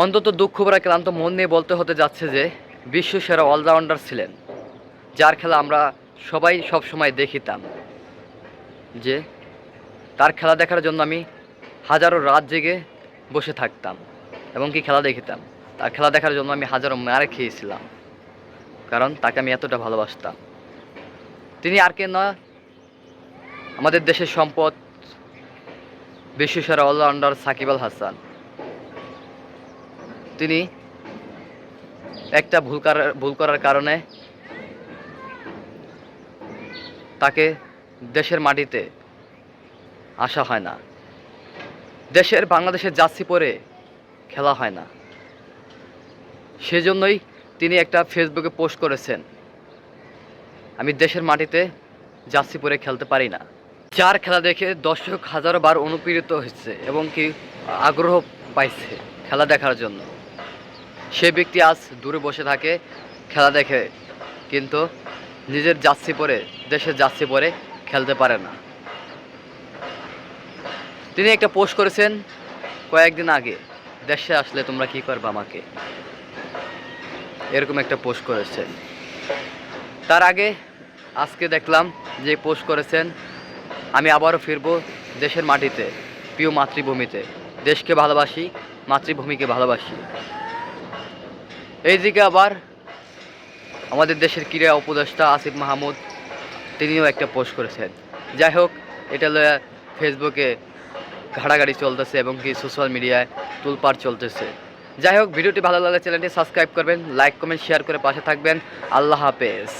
অন্তত দুঃখ ভরা ক্লান্ত মন নিয়ে বলতে হতে যাচ্ছে যে বিশ্ব সেরা অলরাউন্ডার ছিলেন, যার খেলা আমরা সবাই সব সময় দেখিতাম। যে, তার খেলা দেখার জন্য আমি হাজারো রাত জেগে বসে থাকতাম এবং কি খেলা দেখিতাম। তার খেলা দেখার জন্য আমি হাজারো মারে খেয়েছিলাম, কারণ তাকে আমি এতটা ভালোবাসতাম। তিনি আর কে না, আমাদের দেশের সম্পদ, বিশ্বসেরা অলরাউন্ডার সাকিব আল হাসান। তিনি একটা ভুল করার ভুল করার কারণে তাকে দেশের মাটিতে আসা হয় না। দেশের বাংলাদেশের জার্সি পরে খেলা হয় না। সেজন্যই তিনি একটা ফেসবুকে পোস্ট করেছেন, আমি দেশের মাটিতে জার্সি পরে খেলতে পারি না। যার খেলা দেখে দর্শক হাজারো বার অনুপ্রেরিত হচ্ছে এবং কি আগ্রহ পাইছে খেলা দেখার জন্য। সে ব্যক্তি আজ দূরে বসে থাকে, খেলা দেখে, কিন্তু নিজের জার্সি পরে, দেশের জার্সি পরে খেলতে পারে না। তিনি একটা পোস্ট করেছেন কয়েকদিন আগে, দেশে আসলে তোমরা কি করবে আমাকে? এরকম একটা পোস্ট করেছেন। তার আগে আজকে দেখলাম যে পোস্ট করেছেন, আমি আবারও ফিরব দেশের মাটিতে, প্রিয় মাতৃভূমিতে। দেশকে ভালোবাসি, মাতৃভূমিকে ভালোবাসি। এইদিকে আবার আমাদের দেশের ক্রীড়া উপদেষ্টা আসিফ মাহমুদ, তিনিও একটা পোস্ট করেছেন। যাই হোক, এটা লয়া ফেসবুকে ঘাড়াঘাড়ি চলতেছে এবং কি সোশ্যাল মিডিয়ায় তুলপাড় চলতেছে। যাই হোক, ভিডিওটি ভালো লাগলে চ্যানেলটি সাবস্ক্রাইব করবেন লাইক কমেন্ট শেয়ার করে পাশে থাকবেন। আল্লাহ হাফেজ।